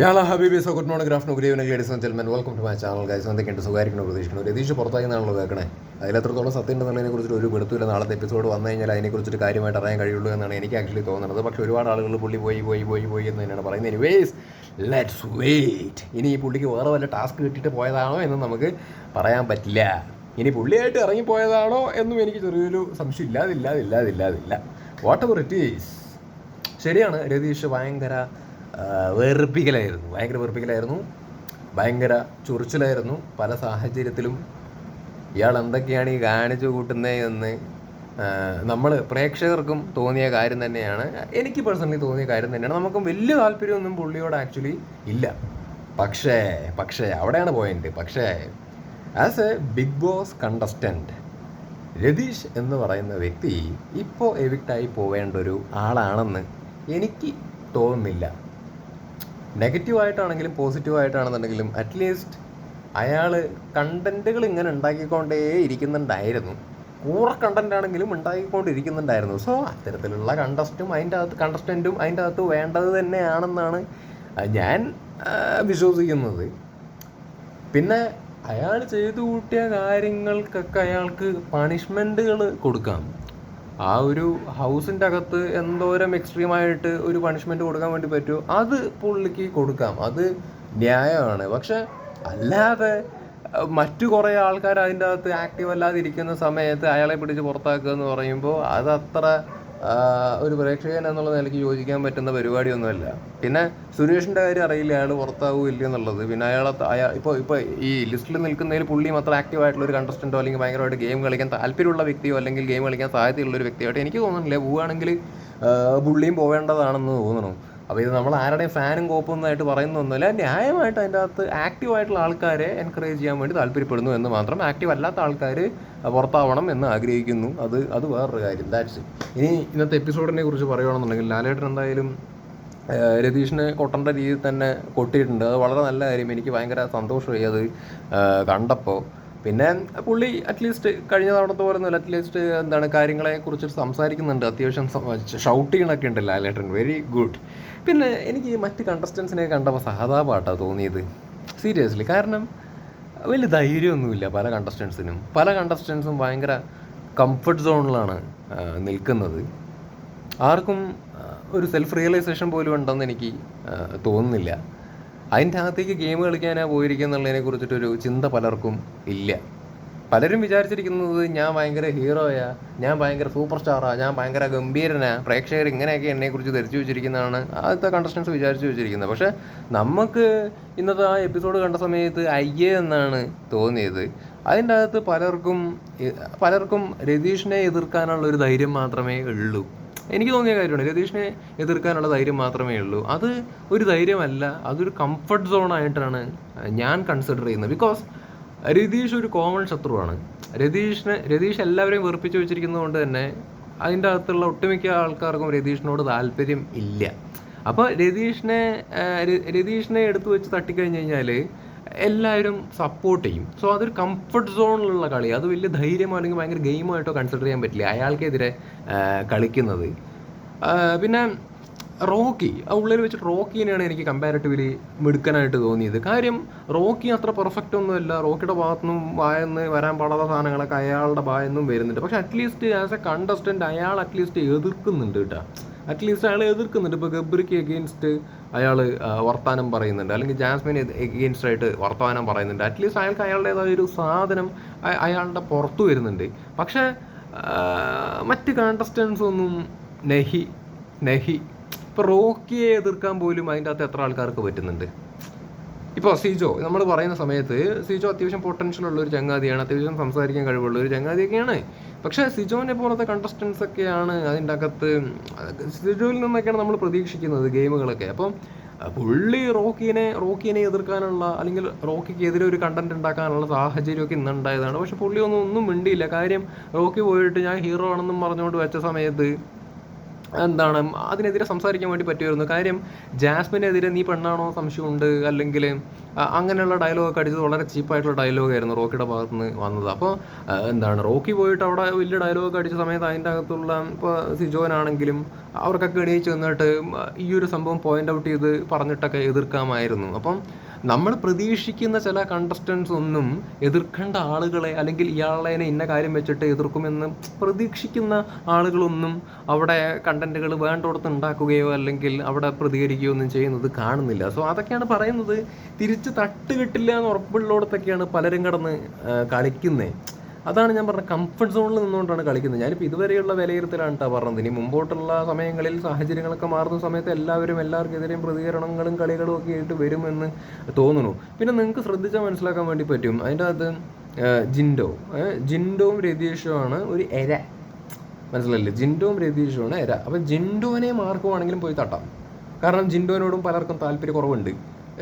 യാള ഹബീബി. So good morning graph good evening ladies and gentlemen welcome to my channel guys എന്തൊക്കെയുണ്ട്? സുഖമായിരിക്കണം പ്രതീക്ഷിക്കുന്നു. രതീഷ് പുറത്തായി എന്നാണല്ലോ കേൾക്കണേ. അതിലെത്രത്തോളം സത്യം ഉണ്ടെന്നുള്ളതിനെ കുറിച്ച് ഒരു പിടുത്തില്ല നാളത്തെ എപ്പിസോഡ് വന്നു കഴിഞ്ഞാൽ അതിനെക്കുറിച്ചൊരു കാര്യമായിട്ട് അറിയാൻ കഴിയുള്ളൂ എന്നാണ് എനിക്ക് ആക്ച്വലി തോന്നുന്നത്. പക്ഷേ ഒരുപാട് ആളുകൾ പുള്ളി പോയി പോയി പോയി പോയി എന്ന് തന്നെയാണ് പറയുന്നത്. എനിവേസ് ലെറ്റ്സ് വെയിറ്റ് ഇനി ഈ പുള്ളിക്ക് വേറെ വല്ല ടാസ്ക് കിട്ടിയിട്ട് പോയതാണോ എന്ന് നമുക്ക് പറയാൻ പറ്റില്ല. ഇനി പുള്ളിയായിട്ട് ഇറങ്ങിപ്പോയതാണോ എന്നും എനിക്ക് ചെറിയൊരു സംശയം ഇല്ലാതില്ല ഇല്ലാതില്ല വാട്ട് എവർ ഇറ്റ് ഈസ് ശരിയാണ് രതീഷ് ഭയങ്കര വെറുപ്പിക്കലായിരുന്നു. ഭയങ്കര വെറുപ്പിക്കലായിരുന്നു. ഭയങ്കര ചൊറിച്ചിലായിരുന്നു. പല സാഹചര്യത്തിലും ഇയാൾ എന്തൊക്കെയാണ് ഈ കാണിച്ചു കൂട്ടുന്നത് എന്ന് നമ്മൾ പ്രേക്ഷകർക്കും തോന്നിയ കാര്യം തന്നെയാണ്. എനിക്ക് പേഴ്സണലി തോന്നിയ കാര്യം തന്നെയാണ്. നമുക്കും വലിയ താല്പര്യമൊന്നും പുള്ളിയോട് ആക്ച്വലി ഇല്ല. പക്ഷേ പക്ഷേ അവിടെയാണ് പോയിന്റ് പക്ഷേ as a Bigg Boss contestant Ratheesh എന്ന് പറയുന്ന വ്യക്തി ഇപ്പോൾ എവിക്റ്റായി പോവേണ്ട ഒരു ആളാണെന്ന് എനിക്ക് തോന്നുന്നില്ല. നെഗറ്റീവായിട്ടാണെങ്കിലും പോസിറ്റീവായിട്ടാണെന്നുണ്ടെങ്കിലും അറ്റ്ലീസ്റ്റ് അയാൾ കണ്ടന്റുകൾ ഇങ്ങനെ ഉണ്ടാക്കിക്കൊണ്ടേ ഇരിക്കുന്നുണ്ടായിരുന്നു. കൂറ കണ്ടന്റ് ആണെങ്കിലും ഉണ്ടാക്കിക്കൊണ്ടിരിക്കുന്നുണ്ടായിരുന്നു. സോ അത്തരത്തിലുള്ള കണ്ടസ്റ്റും അതിന്റെ അകത്ത് കണ്ടസ്റ്റന്റും അതിന്റെ അകത്ത് വേണ്ടത് തന്നെയാണെന്നാണ് ഞാൻ വിശ്വസിക്കുന്നത്. പിന്നെ അയാൾ ചെയ്തു കൂട്ടിയ കാര്യങ്ങൾക്കൊക്കെ അയാൾക്ക് പണിഷ്മെന്റുകൾ കൊടുക്കാം. ആ ഒരു ഹൗസിന്റെ അകത്ത് എന്തോരം എക്സ്ട്രീമായിട്ട് ഒരു പണിഷ്മെന്റ് കൊടുക്കാൻ വേണ്ടി പറ്റുമോ? അത് പുള്ളിക്ക് കൊടുക്കാം. അത് ന്യായമാണ്. പക്ഷെ അല്ലാതെ മറ്റു കുറേ ആൾക്കാർ അതിന്റെ അകത്ത് ആക്റ്റീവ് അല്ലാതിരിക്കുന്ന സമയത്ത് അയാളെ പിടിച്ച് പുറത്താക്കുക എന്ന് പറയുമ്പോൾ അതത്ര ഒരു പ്രേക്ഷകൻ എന്നുള്ള നിലയ്ക്ക് യോജിക്കാൻ പറ്റുന്ന പരിപാടിയൊന്നുമല്ല. പിന്നെ സുരേഷിന്റെ കാര്യം അറിയില്ല അയാൾ പുറത്താവൂ ഇല്ല എന്നുള്ളത്. പിന്നെ അയാളെ അയാൾ ഇപ്പോൾ ഇപ്പോൾ ഈ ലിസ്റ്റിൽ നിൽക്കുന്നതിൽ പുള്ളി മാത്രം ആക്റ്റീവ് ആയിട്ടുള്ള ഒരു കണ്ടസ്റ്റന്റോ അല്ലെങ്കിൽ ഭയങ്കരമായിട്ട് ഗെയിം കളിക്കാൻ താല്പര്യമുള്ള വ്യക്തിയോ അല്ലെങ്കിൽ ഗെയിം കളിക്കാൻ സാധ്യതയുള്ള ഒരു വ്യക്തിയായിട്ട് എനിക്ക് തോന്നുന്നില്ല. പോവുകയാണെങ്കിൽ പുള്ളിയും പോവേണ്ടതാണെന്ന് തോന്നുന്നു. അപ്പോൾ ഇത് നമ്മൾ ആരുടെയും ഫാനും കോപ്പൊന്നായിട്ട് പറയുന്നൊന്നുമില്ല. ന്യായമായിട്ട് അതിന്റെ അകത്ത് ആക്റ്റീവ് ആയിട്ടുള്ള ആൾക്കാരെ എൻകറേജ് ചെയ്യാൻ വേണ്ടി താല്പര്യപ്പെടുന്നു എന്ന് മാത്രം ആക്റ്റീവ് അല്ലാത്ത ആൾക്കാർ പുറത്താവണം എന്ന് ആഗ്രഹിക്കുന്നു. അത് അത് വേറൊരു കാര്യം. ദാറ്റ്സ് ഇനി ഇന്നത്തെ എപ്പിസോഡിനെ കുറിച്ച് പറയുകയാണെന്നുണ്ടെങ്കിൽ ലാലേട്ടൻ എന്തായാലും രതീഷിനെ കൊട്ടേണ്ട രീതിയിൽ തന്നെ കൊട്ടിയിട്ടുണ്ട്. അത് വളരെ നല്ല കാര്യം. എനിക്ക് ഭയങ്കര സന്തോഷമായി അത് കണ്ടപ്പോൾ പിന്നെ പുള്ളി അറ്റ്ലീസ്റ്റ് കഴിഞ്ഞ തവണത്തെ പോലെ ഒന്നുമില്ല. അറ്റ്ലീസ്റ്റ് എന്താണ് കാര്യങ്ങളെ കുറിച്ച് സംസാരിക്കുന്നുണ്ട്. അത്യാവശ്യം ഷൗട്ട് ചെയ്യണൊക്കെ ഉണ്ട് ലാലേട്ടൻ. വെരി ഗുഡ് പിന്നെ എനിക്ക് മറ്റ് കണ്ടസ്റ്റൻസിനെ കണ്ടപ്പോൾ സഹതാപാട്ടാണ് തോന്നിയത്. സീരിയസ്ലി കാരണം വലിയ ധൈര്യമൊന്നുമില്ല പല കണ്ടസ്റ്റൻസിനും പല കണ്ടസ്റ്റൻസും ഭയങ്കര കംഫർട്ട് സോണിലാണ് നിൽക്കുന്നത്. ആർക്കും ഒരു സെൽഫ് റിയലൈസേഷൻ പോലും ഉണ്ടെന്ന് എനിക്ക് തോന്നുന്നില്ല. അതിന്റെ അകത്തേക്ക് ഗെയിം കളിക്കാനാണ് പോയിരിക്കുന്നുള്ളതിനെ കുറിച്ചിട്ടൊരു ചിന്ത പലർക്കും ഇല്ല. പലരും വിചാരിച്ചിരിക്കുന്നത് ഞാൻ ഭയങ്കര ഹീറോയാ ഞാൻ ഭയങ്കര സൂപ്പർ സ്റ്റാറാ ഞാൻ ഭയങ്കര ഗംഭീരനാ പ്രേക്ഷകർ ഇങ്ങനെയൊക്കെ എന്നെക്കുറിച്ച് ധരിച്ചു വെച്ചിരിക്കുന്നതാണ് ആദ്യത്തെ കണ്ടസ്റ്റൻസ് വിചാരിച്ചു വെച്ചിരിക്കുന്നത്. പക്ഷേ നമുക്ക് ഇന്നത്തെ ആ എപ്പിസോഡ് കണ്ട സമയത്ത് അയ്യേ എന്നാണ് തോന്നിയത്. അതിന്റെ അകത്ത് പലർക്കും പലർക്കും രതീഷിനെ എതിർക്കാനുള്ള ഒരു ധൈര്യം മാത്രമേ ഉള്ളൂ. എനിക്ക് തോന്നിയ കാര്യമാണ് രതീഷിനെ എതിർക്കാനുള്ള ധൈര്യം മാത്രമേ ഉള്ളൂ. അത് ഒരു ധൈര്യമല്ല അതൊരു കംഫർട്ട് സോൺ ആയിട്ടാണ് ഞാൻ കൺസിഡർ ചെയ്യുന്നത്. ബിക്കോസ് രതീഷ് ഒരു കോമൺ ശത്രുവാണ്. രതീഷിനെ രതീഷ് എല്ലാവരെയും വെറുപ്പിച്ച് വെച്ചിരിക്കുന്നത് കൊണ്ട് തന്നെ അതിന്റെ അകത്തുള്ള ഒട്ടുമിക്ക ആൾക്കാർക്കും രതീഷിനോട് താല്പര്യം ഇല്ല. അപ്പോൾ രതീഷിനെ രതീഷിനെ എടുത്തു വെച്ച് തട്ടിക്കഴിഞ്ഞ് കഴിഞ്ഞാൽ എല്ലാവരും സപ്പോർട്ട് ചെയ്യും. സോ അതൊരു കംഫർട്ട് സോണിലുള്ള കളി. അത് വലിയ ധൈര്യമോ അല്ലെങ്കിൽ ഭയങ്കര ഗെയിമോ ആയിട്ടോ കൺസിഡർ ചെയ്യാൻ പറ്റില്ല. അയാൾക്കെതിരെ കളിക്കുന്നത്. പിന്നെ റോക്കി ആ ഉള്ളിൽ വെച്ചിട്ട് റോക്കിനെയാണ് എനിക്ക് കമ്പാരിറ്റീവ്ലി മിടുക്കനായിട്ട് തോന്നിയത്. കാര്യം റോക്കി അത്ര പെർഫെക്റ്റ് ഒന്നുമല്ല. റോക്കിയുടെ ഭാഗത്തുനിന്നും വായെന്ന് വരാൻ പാടാത്ത സാധനങ്ങളൊക്കെ അയാളുടെ ഭാഗത്തുനിന്നും വരുന്നുണ്ട്. പക്ഷെ at least as a contestant അയാൾ അറ്റ്ലീസ്റ്റ് എതിർക്കുന്നുണ്ട് കേട്ടോ. അറ്റ്ലീസ്റ്റ് അയാൾ എതിർക്കുന്നുണ്ട്. ഇപ്പോൾ ഗബ്രിക്ക് എഗെയിൻസ്റ്റ് അയാൾ വർത്താനം പറയുന്നുണ്ട്. അല്ലെങ്കിൽ ജാസ്മിൻ എഗെയിൻസ്റ്റ് ആയിട്ട് വർത്തമാനം പറയുന്നുണ്ട്. അറ്റ്ലീസ്റ്റ് അയാൾക്ക് അയാളുടേതായ ഒരു സാധനം അയാളുടെ പുറത്തു വരുന്നുണ്ട്. പക്ഷേ മറ്റ് കണ്ടസ്റ്റൻസ് ഒന്നും നെഹി നഹി ഇപ്പോൾ റോക്കിയെ എതിർക്കാൻ പോലും അതിന്റെ അകത്ത് എത്ര ആൾക്കാർക്ക് പറ്റുന്നുണ്ട്? ഇപ്പോൾ സിജോ നമ്മൾ പറയുന്ന സമയത്ത് സിജോ അത്യാവശ്യം പൊട്ടൻഷ്യൽ ഉള്ള ഒരു ചങ്ങാതിയാണ് അത്യാവശ്യം സംസാരിക്കാൻ കഴിവുള്ള ഒരു ചങ്ങാതിയൊക്കെയാണ്. പക്ഷേ സിജോനെ പോലത്തെ കണ്ടസ്റ്റൻസ് ഒക്കെയാണ് അതിന്റെ അകത്ത് സിജോയിൽ നിന്നൊക്കെയാണ് നമ്മൾ പ്രതീക്ഷിക്കുന്നത് ഗെയിമുകളൊക്കെ. അപ്പം പുള്ളി റോക്കിനെ റോക്കിനെ എതിർക്കാനുള്ള അല്ലെങ്കിൽ റോക്കിക്ക് എതിരെ ഒരു കണ്ടന്റ് ഉണ്ടാക്കാനുള്ള സാഹചര്യമൊക്കെ ഇന്നുണ്ടായതാണ് പക്ഷെ പുള്ളി ഒന്നും ഒന്നും മിണ്ടിയില്ല. കാര്യം റോക്കി പോയിട്ട് ഞാൻ ഹീറോ ആണെന്നും പറഞ്ഞുകൊണ്ട് വെച്ച സമയത്ത് എന്താണ്? അതിനെതിരെ സംസാരിക്കാൻ വേണ്ടി പറ്റുമായിരുന്നു കാര്യം ജാസ്മിനെതിരെ നീ പെണ്ണാണോ സംശയമുണ്ട്? അല്ലെങ്കിൽ അങ്ങനെയുള്ള ഡയലോഗൊക്കെ അടിച്ചത് വളരെ ചീപ്പായിട്ടുള്ള ഡയലോഗായിരുന്നു റോക്കിയുടെ ഭാഗത്ത് നിന്ന് വന്നത് അപ്പോൾ എന്താണ് റോക്കി പോയിട്ട് അവിടെ വലിയ ഡയലോഗൊക്കെ അടിച്ച സമയത്ത് അതിന്റെ അകത്തുള്ള ഇപ്പോൾ സിജോനാണെങ്കിലും അവർക്കൊക്കെ എണീച്ച് നിന്നിട്ട് ഈ ഒരു സംഭവം പോയിന്റ് ഔട്ട് ചെയ്ത് പറഞ്ഞിട്ടൊക്കെ എതിർക്കാമായിരുന്നു. അപ്പം നമ്മൾ പ്രതീക്ഷിക്കുന്ന ചില കണ്ടസ്റ്റൻസ് ഒന്നും എതിർക്കേണ്ട ആളുകളെ അല്ലെങ്കിൽ ഇയാളെ ഇന്ന കാര്യം വെച്ചിട്ട് എതിർക്കുമെന്ന് പ്രതീക്ഷിക്കുന്ന ആളുകളൊന്നും അവിടെ കണ്ടന്റുകൾ വേണ്ടോടത്ത് ഉണ്ടാക്കുകയോ അല്ലെങ്കിൽ അവിടെ പ്രതികരിക്കുകയോ ഒന്നും ചെയ്യുന്നത് കാണുന്നില്ല. സോ അതൊക്കെയാണ് പറയുന്നത്. തിരിച്ച് തട്ട് കിട്ടില്ല എന്ന് ഉറപ്പുള്ളടത്തൊക്കെയാണ് പലരും കടന്ന് കളിക്കുന്നത് അതാണ് ഞാൻ പറഞ്ഞത് കംഫർട്ട് സോണിൽ നിന്നുകൊണ്ടാണ് കളിക്കുന്നത്. ഞാനിപ്പോൾ ഇതുവരെയുള്ള വിലയിരുത്തലാണ് കേട്ടോ പറഞ്ഞത്. ഇനി മുമ്പോട്ടുള്ള സമയങ്ങളിൽ സാഹചര്യങ്ങളൊക്കെ മാറുന്ന സമയത്ത് എല്ലാവരും എല്ലാവർക്കെതിരെയും പ്രതികരണങ്ങളും കളികളും ഒക്കെ ആയിട്ട് വരുമെന്ന് തോന്നുന്നു. പിന്നെ നിങ്ങൾക്ക് ശ്രദ്ധിച്ചാൽ മനസ്സിലാക്കാൻ വേണ്ടി പറ്റും. അതിന്റെ അകത്ത് ജിൻഡോ. ജിൻഡോവും രതീഷുമാണ് ഒരു എര. മനസ്സിലല്ലേ ജിൻഡോവും രതീഷുമാണ് എര. അപ്പം ജിൻഡോനെ മാർക്കുവാണെങ്കിലും പോയി തട്ടാം. കാരണം ജിൻഡോനോടും പലർക്കും താല്പര്യക്കുറവുണ്ട്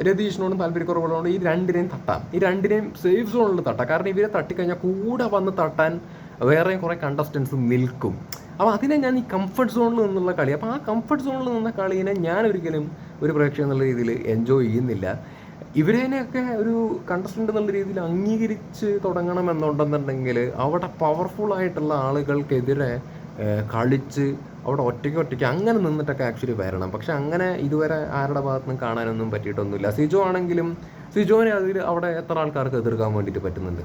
രതീഷിനോടും താല്പര്യക്കുറവുള്ളതുകൊണ്ട് ഈ രണ്ടിനെയും തട്ടാം. ഈ രണ്ടിനെയും സേഫ് സോണിൽ തട്ടാം. കാരണം ഇവരെ തട്ടിക്കഴിഞ്ഞാൽ കൂടെ വന്ന് തട്ടാൻ വേറെയും കുറേ കണ്ടസ്റ്റൻസ് നിൽക്കും. അപ്പോൾ അതിനെ ഞാൻ ഈ കംഫർട്ട് സോണിൽ നിന്നുള്ള കളി അപ്പോൾ ആ കംഫർട്ട് സോണിൽ നിന്ന കളിയെ ഞാൻ ഒരിക്കലും ഒരു പ്രേക്ഷകൻ എന്നുള്ള രീതിയിൽ എൻജോയ് ചെയ്യുന്നില്ല. ഇവരേനെയൊക്കെ ഒരു കണ്ടസ്റ്റന്റ് എന്നുള്ള രീതിയിൽ അംഗീകരിച്ച് തുടങ്ങണം എന്നുണ്ടെന്നുണ്ടെങ്കിൽ അവിടെ പവർഫുൾ ആയിട്ടുള്ള ആളുകൾക്കെതിരെ കളിച്ച് അവിടെ ഒറ്റയ്ക്ക് ഒറ്റയ്ക്ക് അങ്ങനെ നിന്നിട്ടൊക്കെ ആക്ച്വലി വരണം. പക്ഷെ അങ്ങനെ ഇതുവരെ ആരുടെ ഭാഗത്തുനിന്നും കാണാനൊന്നും പറ്റിയിട്ടൊന്നുമില്ല. സിജോ ആണെങ്കിലും സിജോനെ അതിൽ അവിടെ എത്ര ആൾക്കാർക്ക് എതിർക്കാൻ വേണ്ടിയിട്ട് പറ്റുന്നുണ്ട്?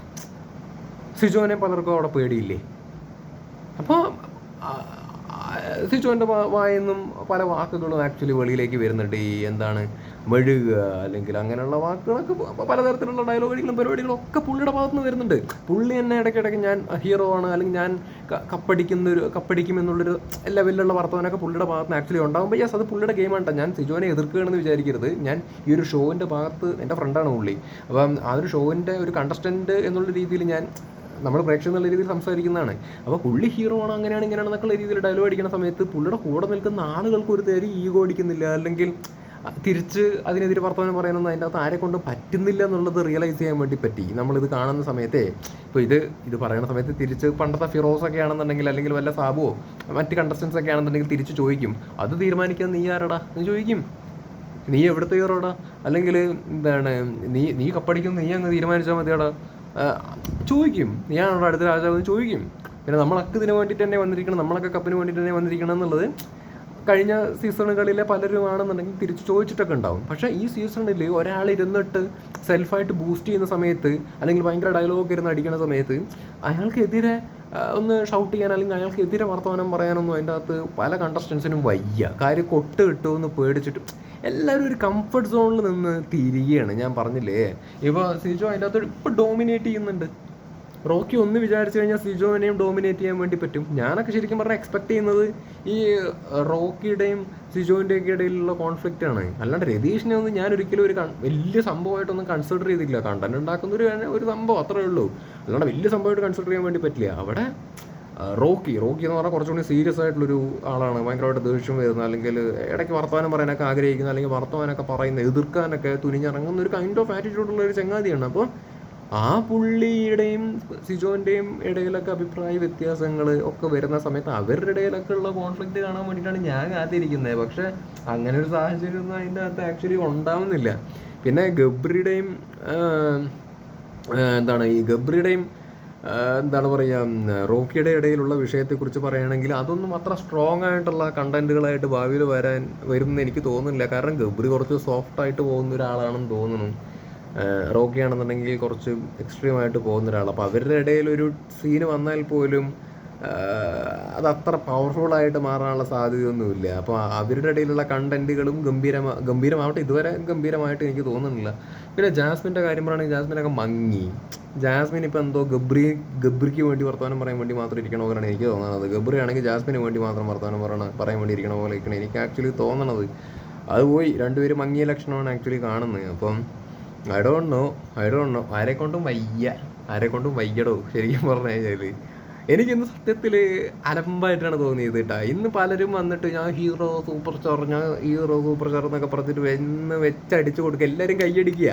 സിജോനെ പലർക്കും അവിടെ പേടിയില്ലേ? അപ്പോൾ സിജോന്റെ വായെന്നും പല വാക്കുകളും ആക്ച്വലി വെളിയിലേക്ക് വരുന്നുണ്ട്. ഈ എന്താണ് മെഴുകുക അല്ലെങ്കിൽ അങ്ങനെയുള്ള വാക്കുകളൊക്കെ പലതരത്തിലുള്ള ഡയലോഗുകളും പരിപാടികളും ഒക്കെ പുള്ളിയുടെ ഭാഗത്ത് നിന്ന് വരുന്നുണ്ട്. പുള്ളി തന്നെ ഇടയ്ക്കിടയ്ക്ക് ഞാൻ ഹീറോ ആണ് അല്ലെങ്കിൽ ഞാൻ കപ്പടിക്കുന്ന ഒരു കപ്പടിക്കും എന്നുള്ളൊരു ലെവലിലുള്ള വർത്തമാനമൊക്കെ പുള്ളിയുടെ ഭാഗത്ത് നിന്ന് ആക്ച്വലി ഉണ്ടാകുമ്പോൾ യെസ് അത് പുള്ളിയുടെ ഗെയിമാണ് ഞാൻ സിജോനെ എതിർക്കുകയാണെന്ന് വിചാരിക്കരുത്. ഞാൻ ഈ ഒരു ഷോവിന്റെ ഭാഗത്ത് എന്റെ ഫ്രണ്ടാണ് പുള്ളി. അപ്പം ആ ഒരു ഷോവിന്റെ ഒരു കണ്ടസ്റ്റന്റ് എന്നുള്ള രീതിയിൽ ഞാൻ നമ്മൾ പ്രേക്ഷകർ എന്നുള്ള രീതിയിൽ സംസാരിക്കുന്നതാണ്. അപ്പോൾ പുള്ളി ഹീറോ ആണ് അങ്ങനെയാണ് ഇങ്ങനെയാണെന്നൊക്കെ രീതിയിൽ ഡയലോഗ് അടിക്കുന്ന സമയത്ത് പുള്ളിയുടെ കൂടെ നിൽക്കുന്ന ആളുകൾക്ക് ഒരു തരി ഈഗോ അടിക്കുന്നില്ല. അല്ലെങ്കിൽ തിരിച്ച് അതിനെതിരെ വർത്തമാനം പറയാനൊന്നും അതിന്റെ അകത്ത് ആരെ കൊണ്ട് പറ്റുന്നില്ല എന്നുള്ളത് റിയലൈസ് ചെയ്യാൻ വേണ്ടി പറ്റി. നമ്മളിത് കാണുന്ന സമയത്തെ ഇപ്പോൾ ഇത് ഇത് പറയുന്ന സമയത്ത് തിരിച്ച് പണ്ടത്തെ ഫിറോസ് ഒക്കെ ആണെന്നുണ്ടെങ്കിൽ അല്ലെങ്കിൽ വല്ല സാബുവോ മറ്റ് കണ്ടസ്റ്റൻസ് ഒക്കെ ആണെന്നുണ്ടെങ്കിൽ തിരിച്ച് ചോദിക്കും. അത് തീരുമാനിക്കാൻ നീ ആരടാ? എന്ന് ചോദിക്കും. നീ എവിടുത്തെ ഹീറോടാ അല്ലെങ്കിൽ എന്താണ് നീ നീ കപ്പടിക്കുന്ന നീ അങ്ങ് തീരുമാനിച്ചാൽ മതിയാടാ? ചോദിക്കും. നീയാണോ അടുത്ത രാജാവ് ചോദിക്കും. പിന്നെ നമ്മളൊക്കെ ഇതിന് വേണ്ടിയിട്ട് തന്നെ വന്നിരിക്കണം നമ്മളൊക്കെ കപ്പിന് വേണ്ടിയിട്ട് തന്നെ വന്നിരിക്കണം എന്നുള്ളത് കഴിഞ്ഞ സീസണുകളിലെ പലരും ആണെന്നുണ്ടെങ്കിൽ തിരിച്ചു ചോദിച്ചിട്ടൊക്കെ ഉണ്ടാവും. പക്ഷേ ഈ സീസണിൽ ഒരാൾ ഇരുന്നിട്ട് സെൽഫായിട്ട് ബൂസ്റ്റ് ചെയ്യുന്ന സമയത്ത് അല്ലെങ്കിൽ ഭയങ്കര ഡയലോഗ് ഇരുന്ന് അടിക്കുന്ന സമയത്ത് അയാൾക്കെതിരെ ഒന്ന് ഷൗട്ട് ചെയ്യാൻ അല്ലെങ്കിൽ അയാൾക്കെതിരെ വർത്തമാനം പറയാനൊന്നും അതിന്റെ അകത്ത് പല കണ്ടസ്റ്റൻസിനും വയ്യ. കാര്യം കൊട്ട് കിട്ടുമെന്ന് പേടിച്ചിട്ട് എല്ലാവരും ഒരു കംഫർട്ട് സോണിൽ നിന്ന് തിരികെയാണ് ഞാൻ പറഞ്ഞില്ലേ? ഇപ്പോൾ സിജോ അതിന്റെ അകത്ത് ഇപ്പോൾ ഡോമിനേറ്റ് ചെയ്യുന്നുണ്ട്. റോക്കി ഒന്ന് വിചാരിച്ചു കഴിഞ്ഞാൽ സിജോവിനെയും ഡോമിനേറ്റ് ചെയ്യാൻ വേണ്ടി പറ്റും. ഞാനൊക്കെ ശരിക്കും പറഞ്ഞാൽ എക്സ്പെക്ട് ചെയ്യുന്നത് ഈ റോക്കിയുടെയും സിജോവിന്റെയും ഒക്കെ ഇടയിലുള്ള കോൺഫ്ലിക്റ്റ് ആണ്. അല്ലാണ്ട് രതീഷിനെ ഒന്നും ഞാൻ ഒരിക്കലും ഒരു വലിയ സംഭവമായിട്ടൊന്നും കൺസിഡർ ചെയ്തില്ല. കണ്ടന്റ് ഉണ്ടാക്കുന്ന ഒരു ഒരു സംഭവം അത്രേ ഉള്ളൂ. അല്ലാണ്ട് വലിയ സംഭവമായിട്ട് കൺസിഡർ ചെയ്യാൻ വേണ്ടി പറ്റില്ല. അവിടെ റോക്കി റോക്കി എന്ന് പറഞ്ഞാൽ കുറച്ചുകൂടി സീരിയസ് ആയിട്ടുള്ളൊരു ആളാണ്. ഭയങ്കരമായിട്ട് ദേഷ്യം വരുന്നത് അല്ലെങ്കിൽ ഇടയ്ക്ക് വർത്തമാനം പറയാനൊക്കെ ആഗ്രഹിക്കുന്ന അല്ലെങ്കിൽ വർത്തമാനൊക്കെ പറയുന്ന എതിർക്കാനൊക്കെ തുനിഞ്ഞിറങ്ങുന്ന ഒരു കൈൻഡ് ഓഫ് ആറ്റിറ്റ്യൂഡുള്ള ഒരു ചങ്ങാതിയാണ്. അപ്പോൾ ആ പുള്ളിയുടെയും സിജോന്റെയും ഇടയിലൊക്കെ അഭിപ്രായ വ്യത്യാസങ്ങൾ ഒക്കെ വരുന്ന സമയത്ത് അവരുടെ ഇടയിലൊക്കെ ഉള്ള കോൺഫ്ലിക്റ്റ് കാണാൻ വേണ്ടിയിട്ടാണ് ഞാൻ കാത്തിരിക്കുന്നത് പക്ഷെ അങ്ങനെ ഒരു സാഹചര്യം ഒന്നും അതിന്റെ അകത്ത് ആക്ച്വലി ഉണ്ടാവുന്നില്ല. പിന്നെ ഗബ്രിയുടെയും എന്താണ് ഈ ഗബ്രിയുടെയും എന്താണ് പറയുക റോക്കിയുടെ ഇടയിലുള്ള വിഷയത്തെക്കുറിച്ച് പറയുകയാണെങ്കിൽ അതൊന്നും അത്ര സ്ട്രോങ് ആയിട്ടുള്ള കണ്ടന്റുകളായിട്ട് ഭാവിയിൽ വരാൻ വരുമെന്ന് എനിക്ക് തോന്നുന്നില്ല. കാരണം ഗബ്രി കുറച്ച് സോഫ്റ്റ് ആയിട്ട് പോകുന്ന ഒരാളാണെന്ന് തോന്നുന്നു. റോക്കി ആണെന്നുണ്ടെങ്കിൽ കുറച്ച് എക്സ്ട്രീം ആയിട്ട് പോകുന്ന ഒരാൾ അപ്പോൾ അവരുടെ ഇടയിൽ ഒരു സീന് വന്നാൽ പോലും അത് അത്ര പവർഫുൾ ആയിട്ട് മാറാനുള്ള സാധ്യതയൊന്നുമില്ല. അപ്പോൾ അവരുടെ ഇടയിലുള്ള കണ്ടന്റുകളും ഗംഭീരമാ ഗംഭീരമാവട്ടെ. ഇതുവരെ ഗംഭീരമായിട്ട് എനിക്ക് തോന്നുന്നില്ല. പിന്നെ ജാസ്മിന്റെ കാര്യം പറയുകയാണെങ്കിൽ ജാസ്മിനൊക്കെ മങ്ങി. ജാസ്മിൻ ഇപ്പോൾ എന്തോ ഗബ്രി ഗബ്രിക്ക് വേണ്ടി വർത്തമാനം പറയാൻ വേണ്ടി മാത്രം ഇരിക്കണ പോലെയാണ് എനിക്ക് തോന്നുന്നത് ഗബ്രി ആണെങ്കിൽ ജാസ്മിന് വേണ്ടി മാത്രം വർത്തമാനം പറയണ പറയാൻ വേണ്ടി ഇരിക്കണ പോലെ ഇരിക്കണം എനിക്ക് ആക്ച്വലി തോന്നണത്. അത് പോയി. രണ്ടുപേരും മങ്ങിയ ലക്ഷണമാണ് ആക്ച്വലി കാണുന്നത്. അപ്പം I don't know I don't know ആരെ കൊണ്ടും വയ്യ. ആരെ കൊണ്ടും വയ്യടോ. ശരിക്കും പറഞ്ഞു കഴിഞ്ഞാൽ എനിക്കിന്ന് സത്യത്തിൽ അലമ്പായിട്ടാണ് തോന്നിയത് കേട്ടോ ഇന്ന് പലരും വന്നിട്ട് ഞാൻ ഹീറോ സൂപ്പർ സ്റ്റാർ ഞാൻ ഹീറോ സൂപ്പർ സ്റ്റാർ എന്നൊക്കെ പറഞ്ഞിട്ട് എന്ന് വെച്ചടിച്ചു കൊടുക്കുക എല്ലാവരും കൈയടിക്കുക